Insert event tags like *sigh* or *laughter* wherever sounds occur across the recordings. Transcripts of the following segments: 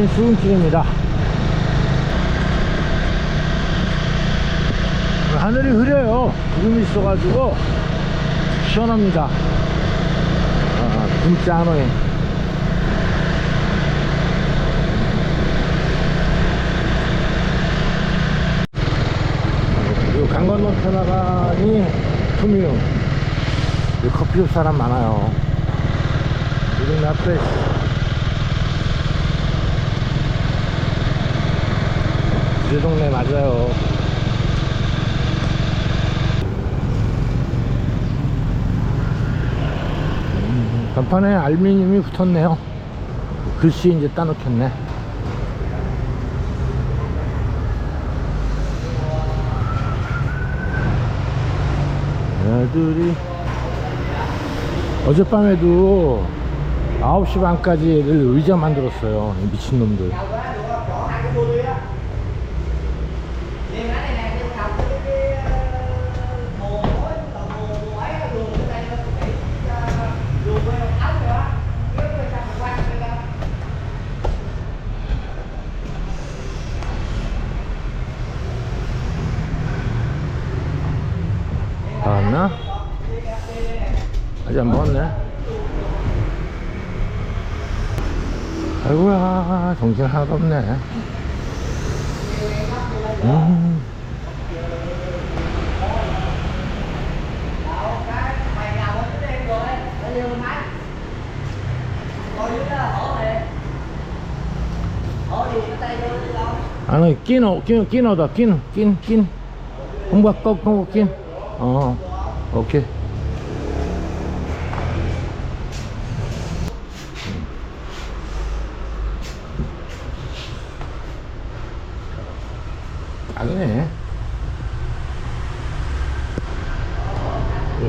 아침 수은길입니다. 하늘이 흐려요. 구름이 있어가지고 시원합니다. 아, 진짜 안 오네. 이 강건로 편화가니 투미움. 이 커피숍 사람 많아요. 이동 앞에 이 동네 맞아요. 음, 간판에 알루미늄이 붙었네요. 글씨 이제 따놓겠네. 애들이 어젯밤에도 9시 반까지 애들 의자 만들었어요. 이 미친놈들. 아직 안 먹었네. 아이고야, 정신 하나도 없네. 음. 아니, 끼노, 끼노, 끼노다, 끼노, 낀, 낀. 홍박 꺾, 꺾, 낀. 어, 오케이. 딱이네.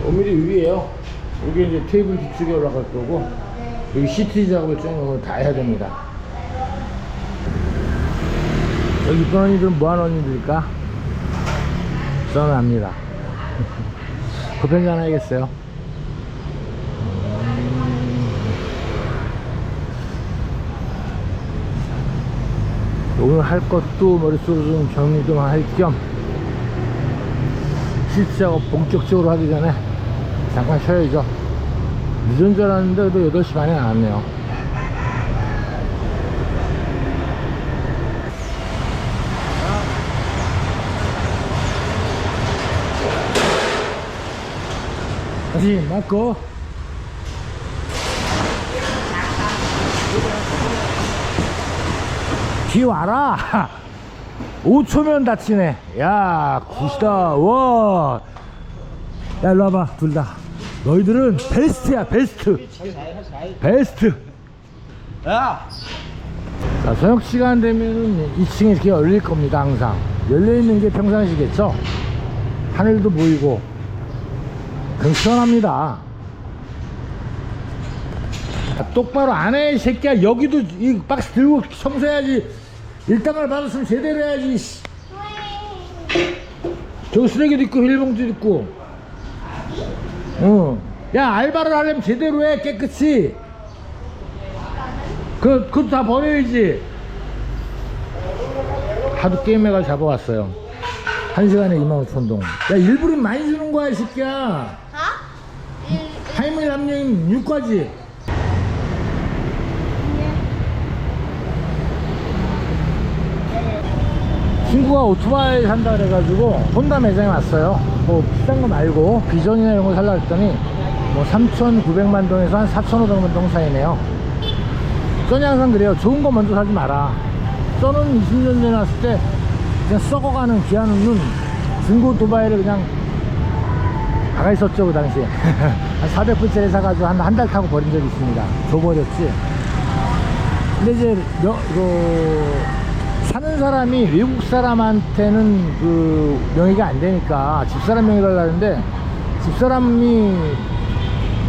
5mm 위에요. 여기 이제 테이블 뒤쪽에 올라갈 거고, 여기 시트 작업을 좀다 해야 됩니다. 여기 있던 언니들은 뭐하는 언니들일까? 커피 한잔 *laughs* 해야겠어요. 오늘 할 것도 머릿속으로 좀 정리 좀 할 겸 실제 작업 본격적으로 하기 전에 잠깐 쉬어야죠. 늦은 줄 알았는데 그래도 8시 반에 나왔네요. 다시 맞고 비 와라. 5초면 *laughs* 다치네. 야 굿이다. 와야 일로 와봐 둘 다. 너희들은 베스트야 베스트. 베스트. 야! 자 저녁 시간 되면은 2층에 이렇게 열릴 겁니다 항상. 열려있는 게 평상시겠죠? 하늘도 보이고. 그럼 시원합니다. 아, 똑바로 안 해, 이 새끼야. 여기도 이 박스 들고 청소해야지. 일당을 받았으면 제대로 해야지. 씨. 저기 쓰레기도 있고, 일봉도 있고. 어. 야, 알바를 하려면 제대로 해, 깨끗이. 그, 그것도 다 버려야지. 하도 게임해가 잡아왔어요. 한 시간에 25,000동. 야, 일부러 많이 주는 거야, 이 새끼야. 할머니 남녀인 6까지. 친구가 오토바이 산다 그래가지고 혼다 매장에 왔어요. 뭐 비싼 거 말고 비전이나 이런 거 살라 했더니 뭐 3,900만 동에서 한 4,500만 동 사이네요. 저는 항상 그래요. 좋은 거 먼저 사지 마라. 저는 20년 전에 왔을 때 그냥 썩어가는 기한 없는 중고 오토바이를 그냥 가가 있었죠 그 당시에. *laughs* 한 400불짜리 사가지고 한 한 달 타고 버린 적이 있습니다. 줘버렸지. 근데 이제 여, 그 사는 사람이 외국 사람한테는 그 명의가 안 되니까 집사람 명의를 하려는데 집사람이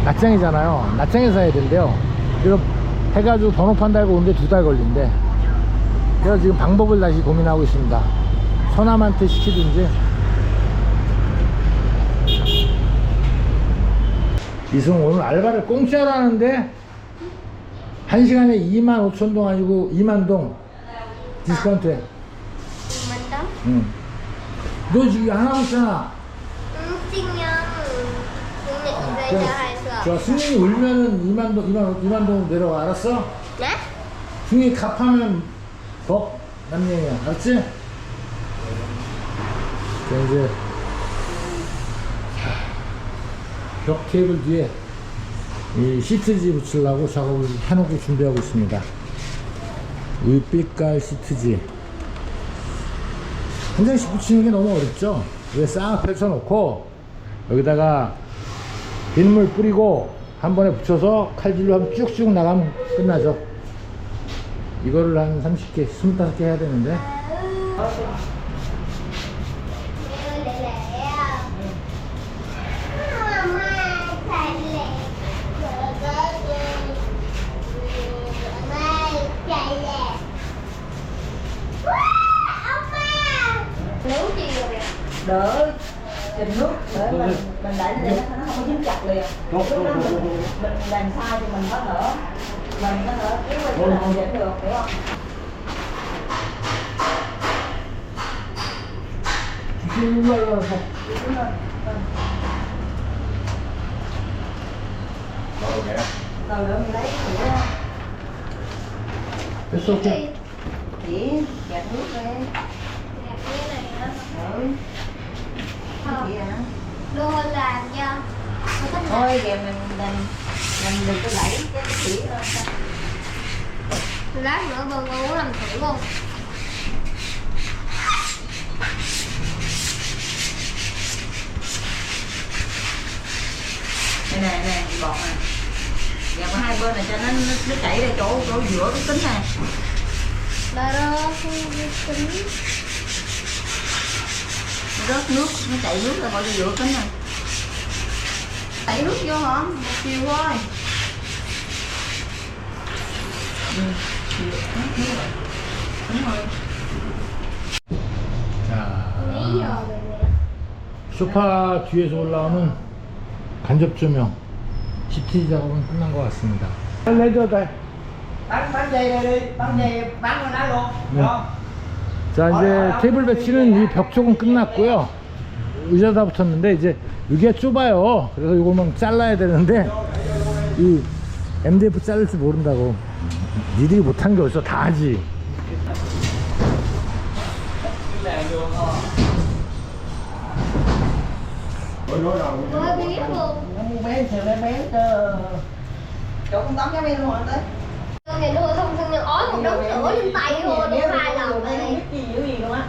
낯장이잖아요. 낯장에서 해야 된대요. 그래서 해가지고 번호판 달고 오는데 두 달 걸린대. 그래서 지금 방법을 다시 고민하고 있습니다. 서남한테 시키든지. 이승 오늘 알바를 공짜로 하는데 한 시간에 2만 5천 동 아니고 2만 동 디스카운트해. mình đó 응. 너 지금 하나 있잖아. ừ, xin nhân sinh nhật về cho hai sợ 좋아. 승민이 울면은 2만 동, 2만, 2만 동 내려와. 알았어? nhá 승민이 값하면 더 남녀야. 알았지? 자, 이제 벽 테이블 뒤에 이 시트지 붙이려고 작업을 해놓고 준비하고 있습니다. 을빛깔 시트지. 한 장씩 붙이는 게 너무 어렵죠? 왜 싹 펼쳐놓고 여기다가 비눗물 뿌리고 한 번에 붙여서 칼질로 하면 쭉쭉 나가면 끝나죠. 이거를 한 30개, 25개 해야 되는데 đỡ trình nước để mình mình đẩy lên nó nó không có dính chặt liền lúc đó mình, mình làm sai thì mình có thể mình có thể kiếm mình làm dịch được hiểu không Đúng rồi. Đúng rồi. Okay. Rồi nữa mình lấy của It's okay. Chỉ gạt nước lên. Gạt cái này nó. Ừ hả Đưa làm cho. Thôi kìa mình mình mình đừng có đẩy cái chỉ Lát nữa bơ ngô làm thử luôn này nè nè bọt nè. Gạt qua hai bên này cho nó nó, nó chảy ra chỗ chỗ giữa cái kính này. Đó nó rớt nước nó chảy nước ra khỏi giữa kính này Tẩy nước vô hả? Một chiều thôi đúng rồi 자 Mấy giờ rồi nè 소파 뒤에서 올라오는 간접 조명 GT 작업은 끝난 것 같습니다 레저 다 Bán bán dây đây đi, bán dây bán con đá luôn. 네. Được không? 자 이제 테이블 배치는 이 벽 쪽은 끝났고요 의자 다 붙었는데 이제 이게 좁아요 그래서 이거만 잘라야 되는데 이 MDF 자를 줄 모른다고 니들이 못한 게 어디서 다 하지 Mới biết luôn nó mua bé thì bé bé cho chỗ con tắm cho em luôn anh tới Tôi thì đưa thông sinh nhân ói một đống sữa lên tay thôi Đúng hai này biết gì luôn á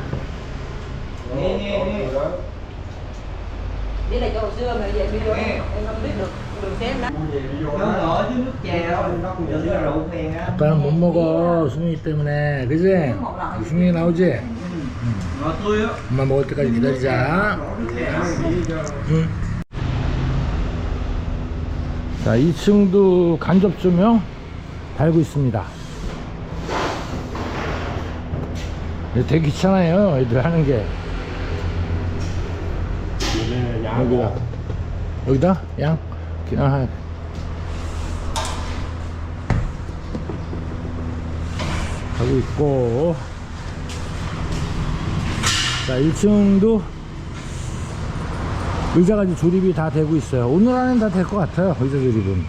Nè nè nè. đi là chỗ hồi xưa mà về bây giờ em em không biết được đường xé đó Nó nở chứ nước chè đâu, nó cũng chỉ là rượu phèn á. 아빠는 못 먹어 수민이 때문에 그지? 수민이 나오지? Ngọt tươi á. 엄마 먹을 때까지 기다리자 응. 자 2층도 간접 조명 달고 있습니다 이거 되게 귀찮아요 애들 하는 게. 여기다 여기다? 양? 아, 하고 있고. 자 1층도 의자가 이제 조립이 다 되고 있어요. 오늘 안엔 다 될 것 같아요 의자 조립은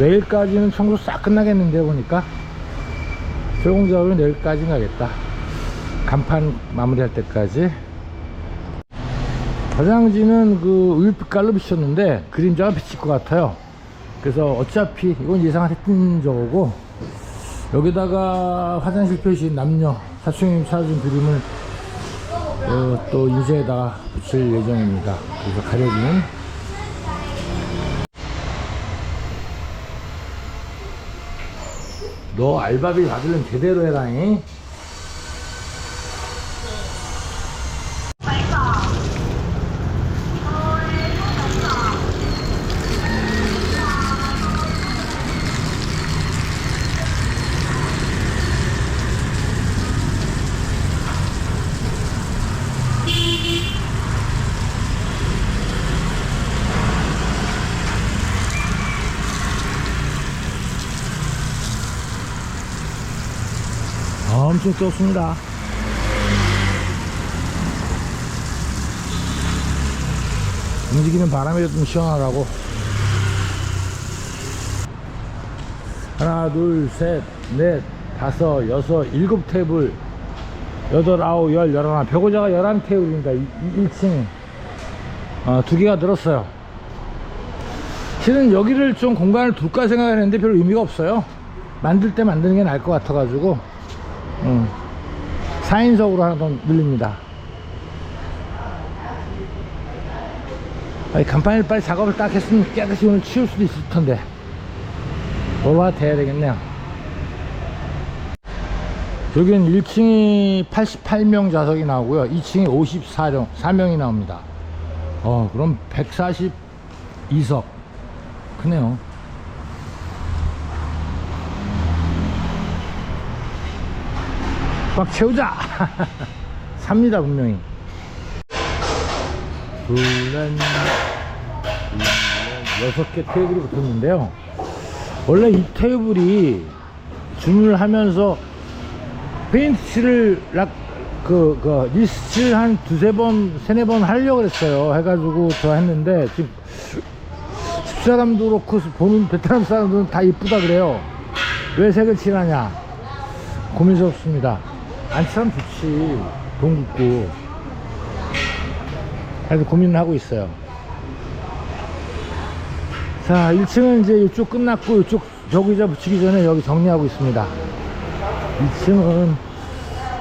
내일까지는 청소 싹 끝나겠는데 보니까. 최종 작업은 내일까지 가겠다. 간판 마무리할 때까지. 화장지는 그 우유빛깔로 비쳤는데 그림자가 비칠 것 같아요. 그래서 어차피 이건 뜬 저거고 여기다가 화장실 표시 남녀 사촌님 찾아준 그림을 어, 또 인쇄에다가 붙일 예정입니다. 그래서 가려지는 너 알바비 받으려면 제대로 해라잉 엄청 좁습니다. 움직이는 바람이 좀 시원하다고. 하나, 둘, 셋, 넷, 다섯, 여섯, 일곱 테이블, 여덟, 아홉, 열, 열하나. 벽의자가 열한 테이블입니다. 1층. 어, 두 개가 늘었어요. 실은 여기를 좀 공간을 둘까 생각했는데 별 의미가 없어요. 만들 때 만드는 게 나을 것 같아 가지고, 음, 4인석으로 하나 더 늘립니다. 아니, 간판에 빨리 작업을 딱 했으면 깨끗이 오늘 치울 수도 있을 텐데. 뭐가 돼야 되겠네요. 여기는 1층이 88명 좌석이 나오고요. 2층이 54명, 4명이 나옵니다. 어, 그럼 142석. 크네요. 꽉 채우자! *laughs* 삽니다, 분명히. 둘, 넷, 둘, 넷, 여섯 개 테이블이 붙었는데요. 원래 이 테이블이 주문을 하면서 페인트 칠을 락, 그, 그, 리스트를 한 두세 번, 세네 번 하려고 그랬어요. 해가지고 저 했는데, 지금 집사람도 그렇고, 보는 베트남 사람들은 다 이쁘다 그래요. 왜 색을 칠하냐? 고민스럽습니다. 안 칠하면 좋지. 돈 굽고. 그래서 고민을 하고 있어요. 자, 1층은 이제 이쪽 끝났고, 이쪽 벽의자 붙이기 전에 여기 정리하고 있습니다. 2층은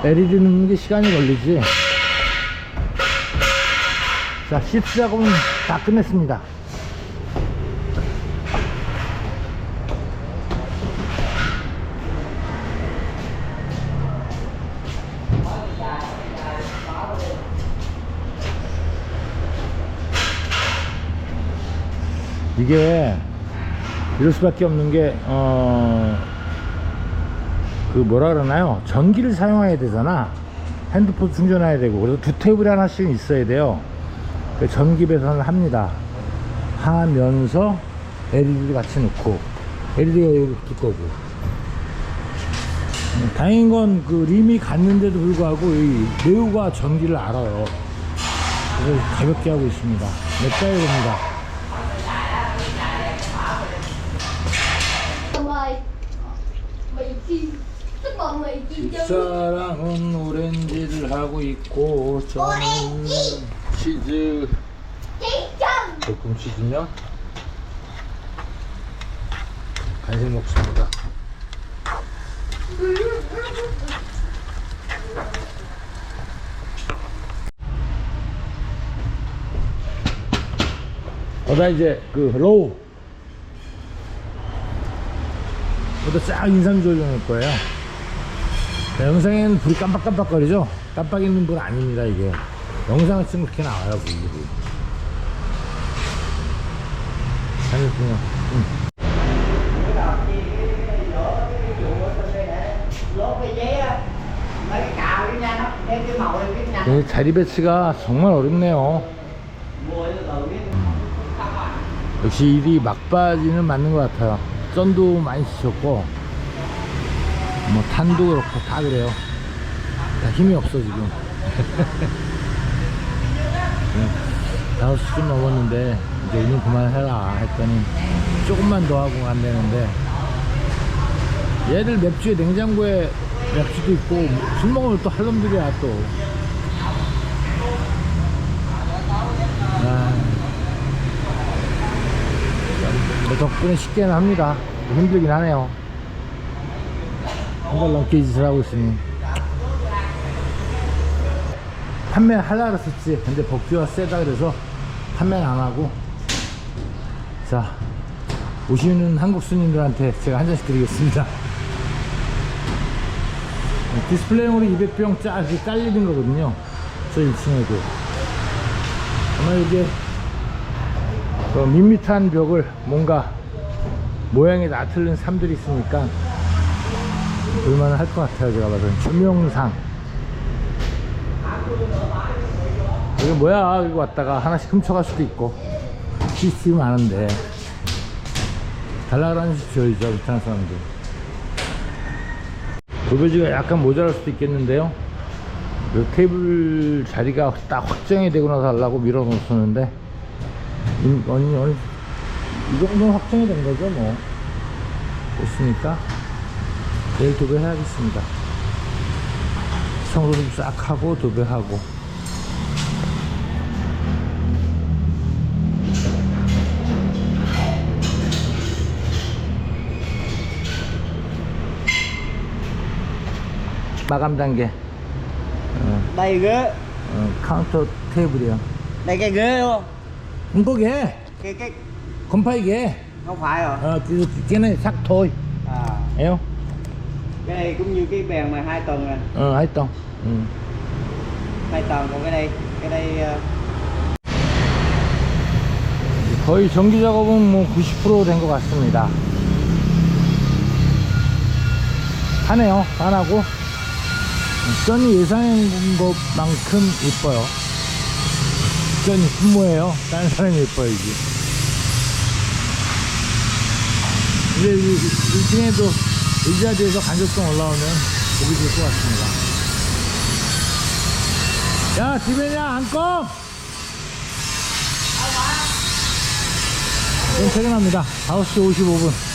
LED 넣는 게 시간이 걸리지. 자, 시트 작업은 다 끝냈습니다. 이게 이럴 수밖에 없는 게, 어, 그 뭐라 그러나요? 전기를 사용해야 되잖아. 핸드폰 충전해야 되고. 그래서 두 테이블 하나씩 있어야 돼요. 그 전기 배선을 합니다. 하면서 LED를 같이 넣고, LED가 여기 붙을 거고. 음, 다행인 건 그 림이 갔는데도 불구하고 이 매우가 전기를 알아요. 그래서 가볍게 하고 있습니다. 냅다야 됩니다. 사랑은 오렌지를 하고 있고 저는 치즈. 볶음 치즈면 간식 먹습니다. 어다 이제 그 로우. 여기다 쫙 인삼주 올려놓을 거예요 자, 영상에는 불이 깜빡깜빡거리죠? 깜빡 있는 불 아닙니다 이게. 영상을 찍으면 그렇게 나와요 불이. 아니군요 응. 네, 자리 배치가 정말 어렵네요. biết 역시 일이 막바지는 맞는 것 같아요. 쩐도 많이 지쳤고 뭐 탄도 그렇고 다 그래요 다 힘이 없어 지금 *laughs* 네, 5시쯤 넘었는데 이제 운영 그만해라 했더니 조금만 더 하고 간다는데 얘들 맥주에 냉장고에 맥주도 있고 술 먹으면 또 할 놈들이야 또 아. 뭐 덕분에 쉽게는 합니다. 힘들긴 하네요. 한달 넘게 짓을 하고 있으니. 판매하려고 했었지. 근데 복귀가 세다 그래서 판매는 안 하고. 자, 오시는 한국 손님들한테 제가 한 잔씩 드리겠습니다. 디스플레이용으로 200병 쫙 이렇게 깔리는 거거든요. 저 1층에도. 아마 이게 그 밋밋한 벽을 뭔가 모양이 나틀린 삶들이 있으니까 볼만은 할것 같아요 제가 봐서는. 조명상. 이게 뭐야? 이거 왔다가 하나씩 훔쳐갈 수도 있고. CCTV 많은데. 달라 그러는 주십시오 이제 베트남 사람들. 도배지가 약간 모자랄 수도 있겠는데요. 이 테이블 자리가 딱 확정이 되고 나서 하려고 밀어 놓았었는데, 이, 아니, 아니, 이 정도는 확정이 된 거죠, 뭐. 됐으니까, 내일 도배해야겠습니다. 청소 좀 싹 하고, 도배하고. 마감 단계. đây ghế 어, 카운터 테이블이요. không có ghế cái cái ghế không phải rồi ờ, cái, cái này sắt thôi à hiểu không cái này cũng như cái bàn mà hai tầng rồi ờ ấy tông ừ. hai tầng còn cái đây cái ờ, 거의 정기 작업은 뭐 90%된 것 같습니다 하네요 하나고 전이 예상한 것만큼 이뻐요 전이 분모예요 다른 사람이 이게 근데 이 1층에도 의자 뒤에서 간접성 올라오면 보기 좋을 것 같습니다. 야 집에냐 안검! 그럼 퇴근합니다. 5시 55분